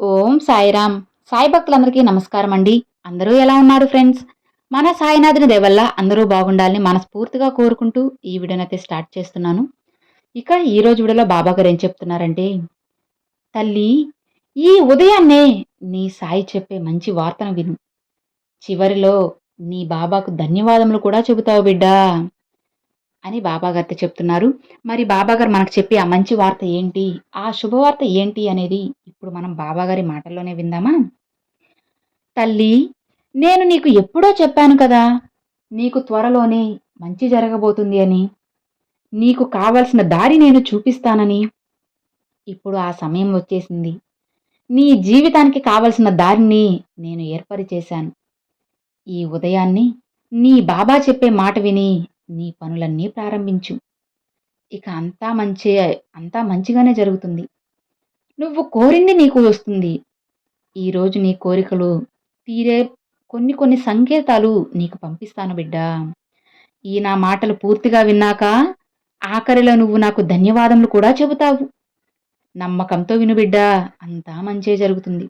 ఓం సాయిరామ్. సాయి భక్తులందరికీ నమస్కారం అండి. అందరూ ఎలా ఉన్నారు ఫ్రెండ్స్? మన సాయినాథుని దేవల్ల అందరూ బాగుండాలని మనస్ఫూర్తిగా కోరుకుంటూ ఈ వీడియోనైతే స్టార్ట్ చేస్తున్నాను. ఇక ఈ రోజు వీడియోలో బాబా గారు ఏం చెప్తున్నారంటే తల్లి ఈ ఉదయాన్నే నీ సాయి చెప్పే మంచి వార్తను విను. చివరిలో నీ బాబాకు ధన్యవాదములు కూడా చెబుతావు బిడ్డా. అని బాబాగారితో చెప్తున్నారు. మరి బాబాగారు మనకు చెప్పే ఆ మంచి వార్త ఏంటి? ఆ శుభవార్త ఏంటి అనేది ఇప్పుడు మనం బాబాగారి మాటల్లోనే విందామా? తల్లి నేను నీకు ఎప్పుడో చెప్పాను కదా నీకు త్వరలోనే మంచి జరగబోతుంది అని. నీకు కావలసిన దారి నేను చూపిస్తానని. ఇప్పుడు ఆ సమయం వచ్చేసింది. నీ జీవితానికి కావలసిన దారిని నేను ఏర్పరిచేశాను. ఈ ఉదయాన్ని నీ బాబా చెప్పే మాట విని నీ పనులన్నీ ప్రారంభించు. ఇక అంతా మంచి అంతా మంచిగానే జరుగుతుంది. నువ్వు కోరింది నీకు వస్తుంది. ఈరోజు నీ కోరికలు తీరే కొన్ని కొన్ని సంకేతాలు నీకు పంపిస్తాను బిడ్డా. ఈ నా మాటలు పూర్తిగా విన్నాక ఆఖరిలో నువ్వు నాకు ధన్యవాదములు కూడా చెబుతావు. నమ్మకంతో విను బిడ్డా అంతా మంచే జరుగుతుంది.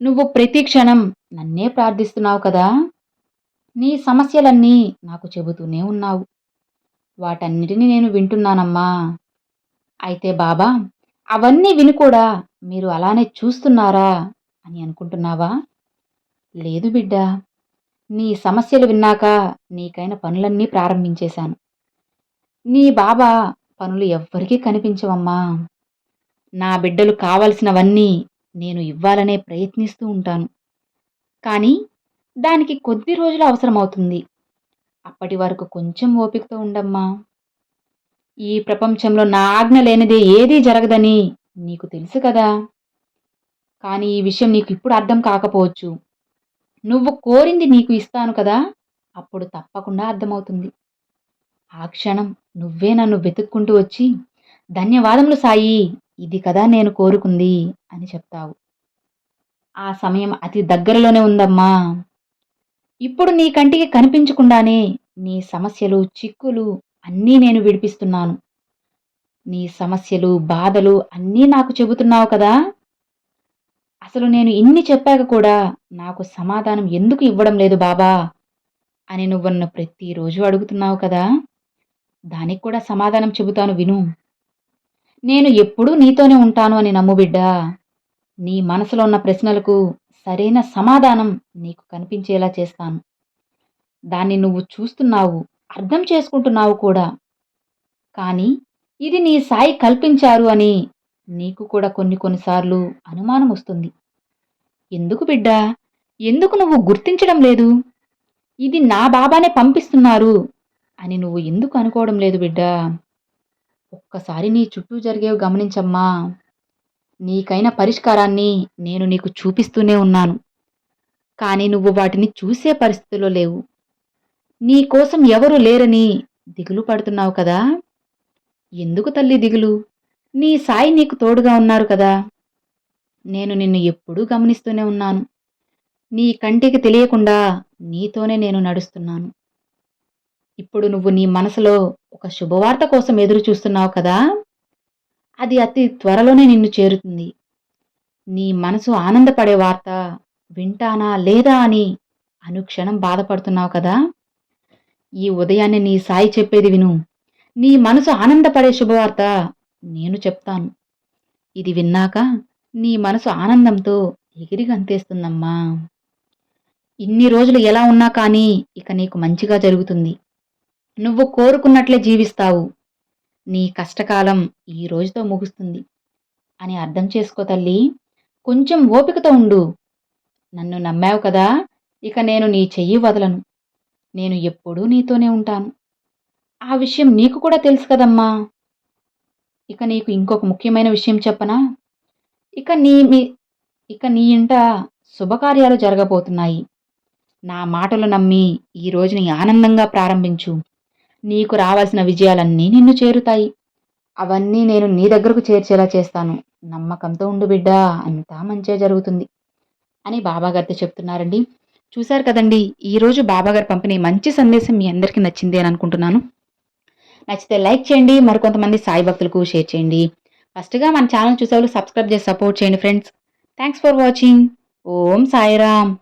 నువ్వు ప్రతి క్షణం నన్నే ప్రార్థిస్తున్నావు కదా. నీ సమస్యలన్నీ నాకు చెబుతూనే ఉన్నావు. వాటన్నిటిని నేను వింటున్నానమ్మా. అయితే బాబా అవన్నీ విని కూడా మీరు అలానే చూస్తున్నారా అని అనుకుంటున్నావా? లేదు బిడ్డ. నీ సమస్యలు విన్నాక నీకైన పనులన్నీ ప్రారంభించేశాను. నీ బాబా పనులు ఎవ్వరికీ కనిపించవమ్మా. నా బిడ్డలు కావలసినవన్నీ నేను ఇవ్వాలనే ప్రయత్నిస్తూ ఉంటాను. కానీ దానికి కొద్ది రోజులు అవసరమవుతుంది. అప్పటి వరకు కొంచెం ఓపికతో ఉండమ్మా. ఈ ప్రపంచంలో నా ఆజ్ఞ లేనిదే ఏదీ జరగదని నీకు తెలుసు కదా. కానీ ఈ విషయం నీకు ఇప్పుడు అర్థం కాకపోవచ్చు. నువ్వు కోరింది నీకు ఇస్తాను కదా. అప్పుడు తప్పకుండా అర్థమవుతుంది. ఆ క్షణం నువ్వే నన్ను వెతుక్కుంటూ వచ్చి ధన్యవాదములు సాయి ఇది కదా నేను కోరుకుంది అని చెప్తావు. ఆ సమయం అతి దగ్గరలోనే ఉందమ్మా. ఇప్పుడు నీ కంటికి కనిపించకుండానే నీ సమస్యలు చిక్కులు అన్నీ నేను విడిపిస్తున్నాను. నీ సమస్యలు బాధలు అన్నీ నాకు చెబుతున్నావు కదా? అసలు నేను ఇన్ని చెప్పాక కూడా నాకు సమాధానం ఎందుకు ఇవ్వడం లేదు బాబా? అని నువ్వు నన్ను ప్రతిరోజు అడుగుతున్నావు కదా? దానికి కూడా సమాధానం చెబుతాను విను. నేను ఎప్పుడూ నీతోనే ఉంటాను అని నమ్ము బిడ్డా. నీ మనసులో ఉన్న ప్రశ్నలకు సరైన సమాధానం నీకు కనిపించేలా చేస్తాను. దాన్ని నువ్వు చూస్తున్నావు అర్థం చేసుకుంటున్నావు కూడా. కానీ ఇది నీ సాయి కల్పించారు అని నీకు కూడా కొన్ని కొన్నిసార్లు అనుమానం వస్తుంది. ఎందుకు బిడ్డా? ఎందుకు నువ్వు గుర్తించడం లేదు? ఇది నా బాబానే పంపిస్తున్నారు అని నువ్వు ఎందుకు అనుకోవడం లేదు బిడ్డా? ఒక్కసారి నీ చుట్టూ జరిగేవి గమనించమ్మా. నీకైన పరిష్కారాన్ని నేను నీకు చూపిస్తూనే ఉన్నాను. కానీ నువ్వు వాటిని చూసే పరిస్థితిలో లేవు. నీ కోసం ఎవరు లేరని దిగులు పడుతున్నావు కదా? ఎందుకు తల్లి దిగులు? నీ సాయి నీకు తోడుగా ఉన్నారు కదా? నేను నిన్ను ఎప్పుడూ గమనిస్తూనే ఉన్నాను. నీ కంటికి తెలియకుండా నీతోనే నేను నడుస్తున్నాను. ఇప్పుడు నువ్వు నీ మనసులో ఒక శుభవార్త కోసం ఎదురు చూస్తున్నావు కదా? అది అతి త్వరలోనే నిన్ను చేరుతుంది. నీ మనసు ఆనందపడే వార్త వింటానా లేదా అని అనుక్షణం బాధపడుతున్నావు కదా? ఈ ఉదయాన్నే నీ సాయి చెప్పేది విను. నీ మనసు ఆనందపడే శుభవార్త నేను చెప్తాను. ఇది విన్నాక నీ మనసు ఆనందంతో ఎగిరి గంతేస్తుందమ్మా. ఇన్ని రోజులు ఎలా ఉన్నా కానీ ఇక నీకు మంచిగా జరుగుతుంది. నువ్వు కోరుకున్నట్లే జీవిస్తావు. నీ కష్టకాలం ఈ రోజుతో ముగుస్తుంది అని అర్థం చేసుకో తల్లి. కొంచెం ఓపికతో ఉండు. నన్ను నమ్మావు కదా ఇక నేను నీ చెయ్యి వదలను. నేను ఎప్పుడూ నీతోనే ఉంటాను. ఆ విషయం నీకు కూడా తెలుసు కదమ్మా. ఇక నీకు ఇంకొక ముఖ్యమైన విషయం చెప్పనా? ఇక నీ మీ ఇక నీ ఇంట శుభకార్యాలు జరగబోతున్నాయి. నా మాటలు నమ్మి ఈ రోజుని ఆనందంగా ప్రారంభించు. నీకు రావాల్సిన విజయాలన్నీ నిన్ను చేరుతాయి. అవన్నీ నేను నీ దగ్గరకు చేర్చేలా చేస్తాను. నమ్మకంతో ఉండు బిడ్డా అంతా మంచిగా జరుగుతుంది. అని బాబాగారితో చెప్తున్నారండి. చూశారు కదండి ఈరోజు బాబాగారు పంపిణీ మంచి సందేశం మీ అందరికీ నచ్చింది అని అనుకుంటున్నాను. నచ్చితే లైక్ చేయండి మరికొంతమంది సాయి భక్తులకు షేర్ చేయండి. ఫస్ట్గా మన ఛానల్ చూసేవాళ్ళు సబ్స్క్రైబ్ చేసి సపోర్ట్ చేయండి friends. Thanks for watching. Om Sairam.